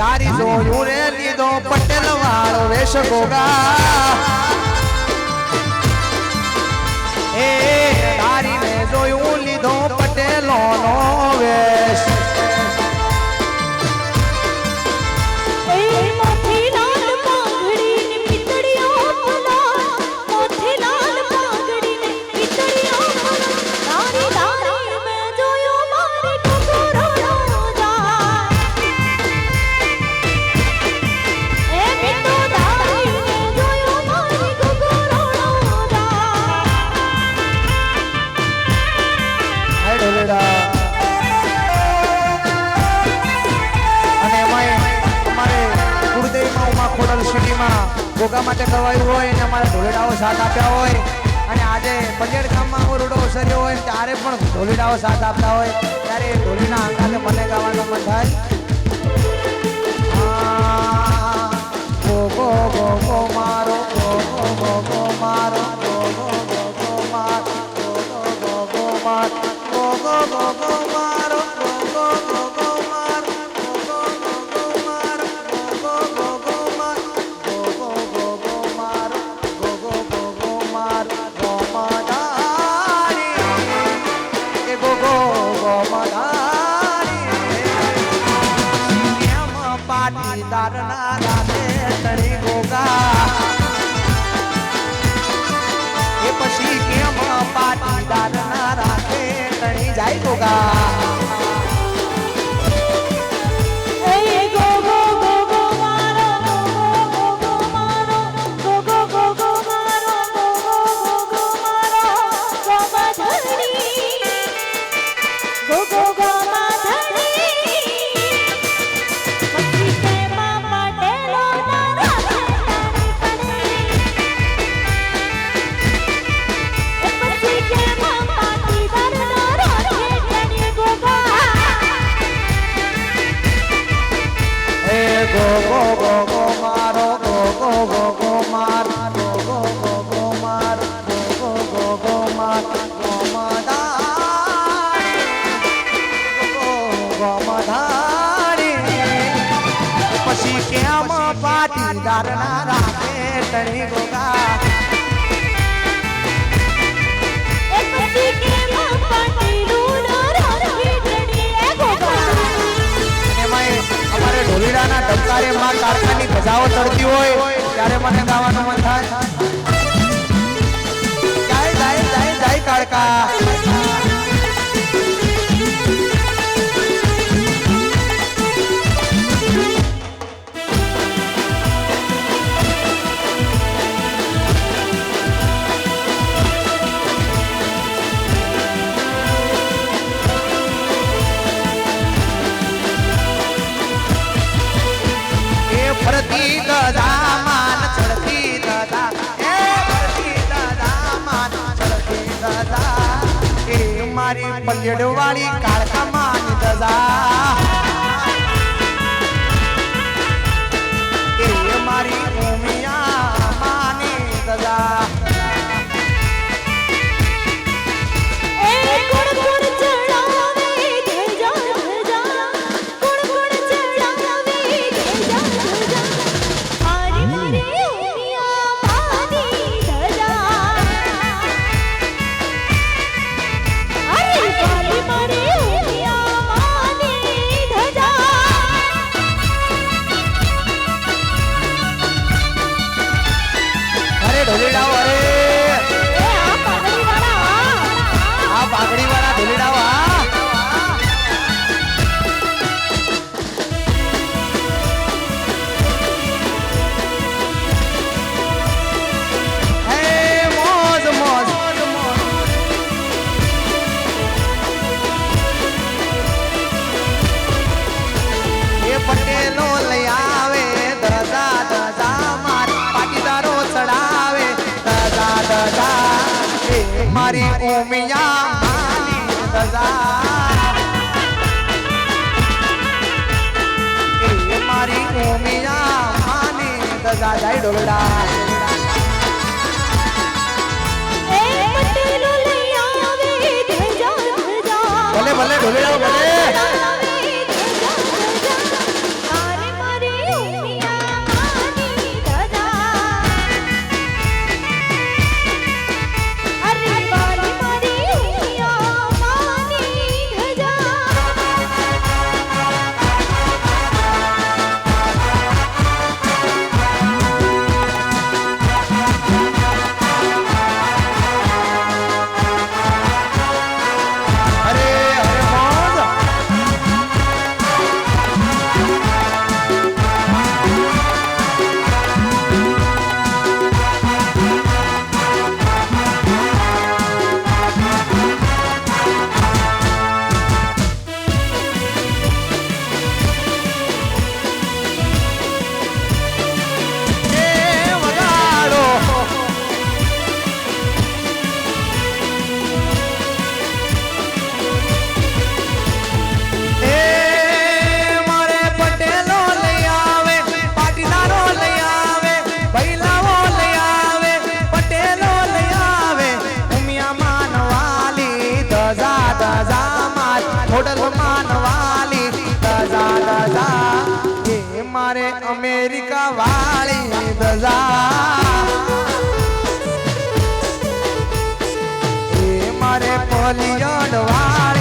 તારી જોયું રે લીધો પટેલ વાળો વેશ ગોગા એ ભોગા માટે કરવાયું હોય અને અમારા ઢોલેડાઓ સાથ આપ્યા હોય. અને આજે પંજેડ ગામમાં હું રૂડો ઓસર્યો હોય ત્યારે પણ ઢોલેડાઓ સાથ આપતા હોય. ત્યારે એ ઢોલીના અંગાને મને ગાવાનો મન થાય. મારો મારો. 子が。ધારણા અમારે ઢોલીડાના ડબકારે માં કારખાની ધજાઓ ચડતી હોય ત્યારે મને ગાવાનું મન થાય જાય જાય જાય જાય કાળકા પલ્યડવાળી કાળકા માની દજા મારે ઉમિયા માની દજા મારી ઉમિયા માની દજા જાય ડોલડા. ભલે ભલે ઢોલેડા ભલે. મારે પોલિયડ વાળી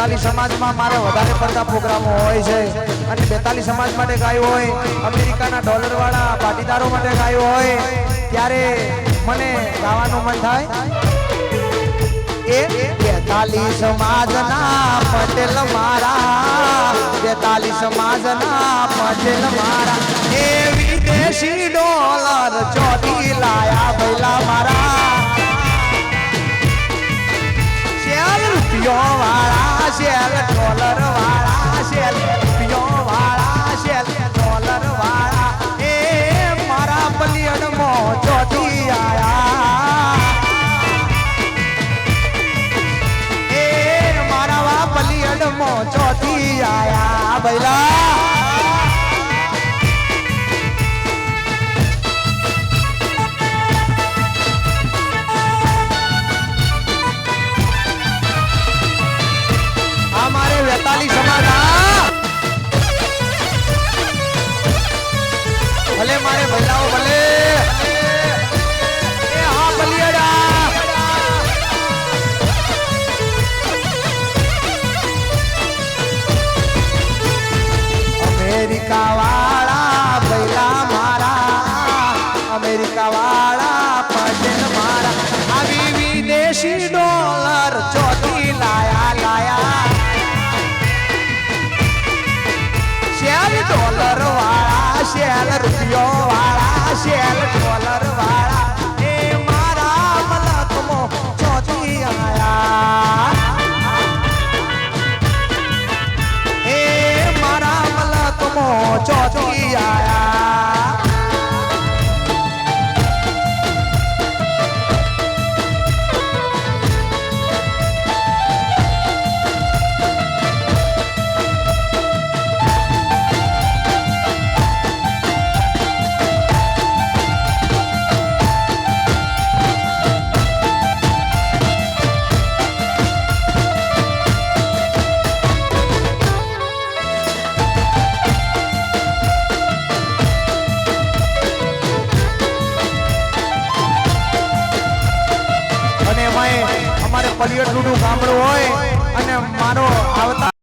બેતાલી સમાજમાં મારે વધારે પડતા પ્રોગ્રામો હોય છે. અને બેતાલી સમાજ માટે ગાયું હોય, અમેરિકાના ડોલરવાળા પાટીદારો માટે ગાયું હોય, ત્યારે મને ગાવાનું મન થાય. એ બેતાલી સમાજના પટેલ મારા બેતાલી સમાજના પટેલ મારા. એ વિદેશી ડોલર ચોટી લાયા ભૈલા મારા. રૂપિયો વાળા શેલ ડોલર વાળા શેલ રૂપિયો શેલ ડોલર વાળા ભલે મારે ભલાઓ ભલે.